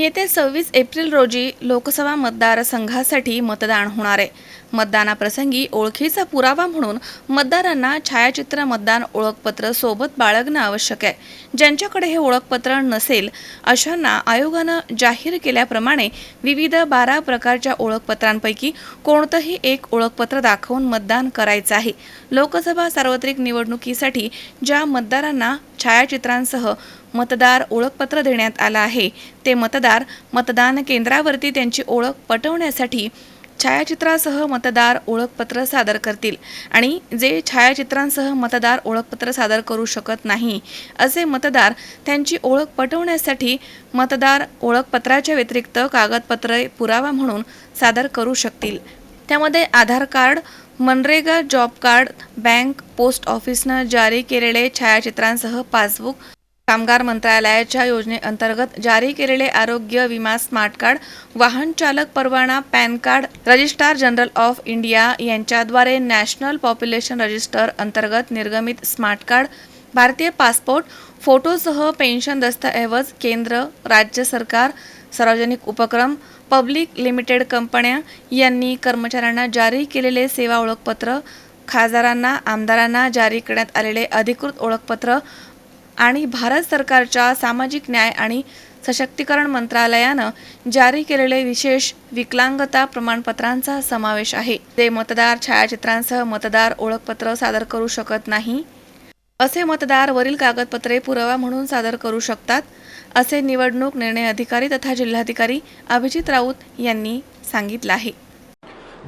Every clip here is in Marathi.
येत्या सव्वीस एप्रिल रोजी लोकसभा मतदारसंघासाठी मतदान होणार आहे. मतदानाप्रसंगी ओळखीचा पुरावा म्हणून मतदारांना छायाचित्र मतदान ओळखपत्र सोबत बाळगणं आवश्यक आहे. ज्यांच्याकडे हे ओळखपत्र नसेल अशांना आयोगानं जाहीर केल्याप्रमाणे विविध बारा प्रकारच्या ओळखपत्रांपैकी कोणतंही एक ओळखपत्र दाखवून मतदान करायचं आहे. लोकसभा सार्वत्रिक निवडणुकीसाठी ज्या मतदारांना छायाचित्रांसह मतदार ओळखपत्र देण्यात आलं आहे. ते मतदार मतदान केंद्रावरती त्यांची ओळख पटवण्यासाठी छायाचित्रासह मतदार ओळखपत्र सादर करतील. आणि जे छायाचित्रांसह मतदार ओळखपत्र सादर करू शकत नाही असे मतदार त्यांची ओळख पटवण्यासाठी मतदार ओळखपत्राच्या व्यतिरिक्त कागदपत्रे पुरावा म्हणून सादर करू शकतील. त्यामध्ये Aadhaar card MNREGA job card bank post ऑफिसनं जारी केलेले छायाचित्रांसह पासबुक कामगार मंत्रालयाच्या योजनेअंतर्गत जारी केलेले आरोग्य विमा स्मार्ट कार्ड वाहन चालक परवाना PAN card registrar general of India यांच्याद्वारे नॅशनल पॉप्युलेशन रजिस्टर अंतर्गत निर्गमित स्मार्ट कार्ड भारतीय पासपोर्ट फोटोसह पेन्शन दस्तऐवज केंद्र राज्य सरकार सार्वजनिक उपक्रम पब्लिक लिमिटेड कंपन्या यांनी कर्मचाऱ्यांना जारी केलेले सेवा ओळखपत्र खासदारांना आमदारांना जारी करण्यात आलेले अधिकृत ओळखपत्र आणि भारत सरकारच्या सामाजिक न्याय आणि सशक्तीकरण मंत्रालयानं जारी केलेले विशेष विकलांगता प्रमाणपत्रांचा समावेश आहे. ते मतदार छायाचित्रांसह मतदार ओळखपत्र सादर करू शकत नाही. असे मतदार वरील कागदपत्रे पुरावा म्हणून सादर करू शकतात. असे निवडणूक निर्णय अधिकारी तथा जिल्हाधिकारी अभिजित राऊत यांनी सांगितलं आहे.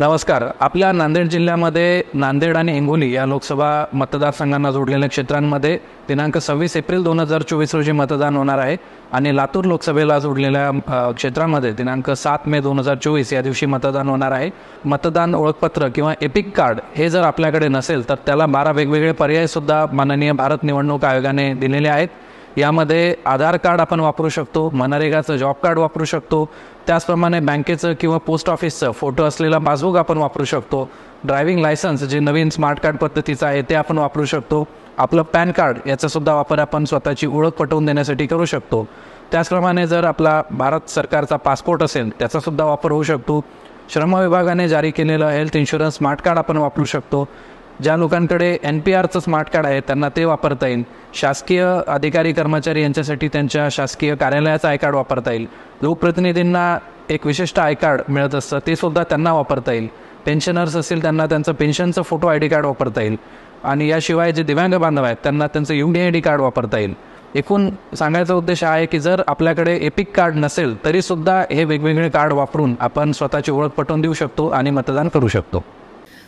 नमस्कार. आपल्या नांदेड जिल्ह्यामध्ये नांदेड आणि हिंगोली या लोकसभा मतदारसंघांना जोडलेल्या क्षेत्रांमध्ये दिनांक सव्वीस एप्रिल दोन हजार चोवीस रोजी मतदान होणार आहे आणि लातूर लोकसभेला जोडलेल्या क्षेत्रामध्ये दिनांक सात मे दोन हजार चोवीस या दिवशी मतदान होणार आहे. मतदान ओळखपत्र किंवा एपिक कार्ड हे जर आपल्याकडे नसेल तर त्याला बारा वेगवेगळे पर्यायसुद्धा माननीय भारत निवडणूक आयोगाने दिलेले आहेत. यामध्ये आधार कार्ड आपण वापरू शकतो मनरेगाचं जॉब कार्ड वापरू शकतो त्याचप्रमाणे बँकेचं किंवा पोस्ट ऑफिसचं फोटो असलेला पासबुक आपण वापरू शकतो ड्रायव्हिंग लायसन्स जे नवीन स्मार्ट कार्ड पद्धतीचं आहे ते आपण वापरू शकतो आपलं पॅन कार्ड याचासुद्धा वापर आपण स्वतःची ओळख पटवून देण्यासाठी करू शकतो. त्याचप्रमाणे जर आपला भारत सरकारचा पासपोर्ट असेल त्याचासुद्धा वापर होऊ शकतो. श्रम विभागाने जारी केलेलं हेल्थ इन्शुरन्स स्मार्ट कार्ड आपण वापरू शकतो. ज्या लोकांकडे एन पी आरचं स्मार्ट कार्ड आहे त्यांना ते वापरता येईल. शासकीय अधिकारी कर्मचारी यांच्यासाठी त्यांच्या शासकीय कार्यालयाचं आय कार्ड वापरता येईल. लोकप्रतिनिधींना एक विशिष्ट आय कार्ड मिळत असतं ते सुद्धा त्यांना वापरता येईल. पेन्शनर्स असतील त्यांना त्यांचं पेन्शनचं फोटो आय डी कार्ड वापरता येईल. आणि याशिवाय जे दिव्यांग बांधव आहेत त्यांना त्यांचं U D I D card वापरता येईल. एकूण सांगायचा उद्देश हा आहे की जर आपल्याकडे एपिक कार्ड नसेल तरीसुद्धा हे वेगवेगळे कार्ड वापरून आपण स्वतःची ओळख पटवून देऊ शकतो आणि मतदान करू शकतो.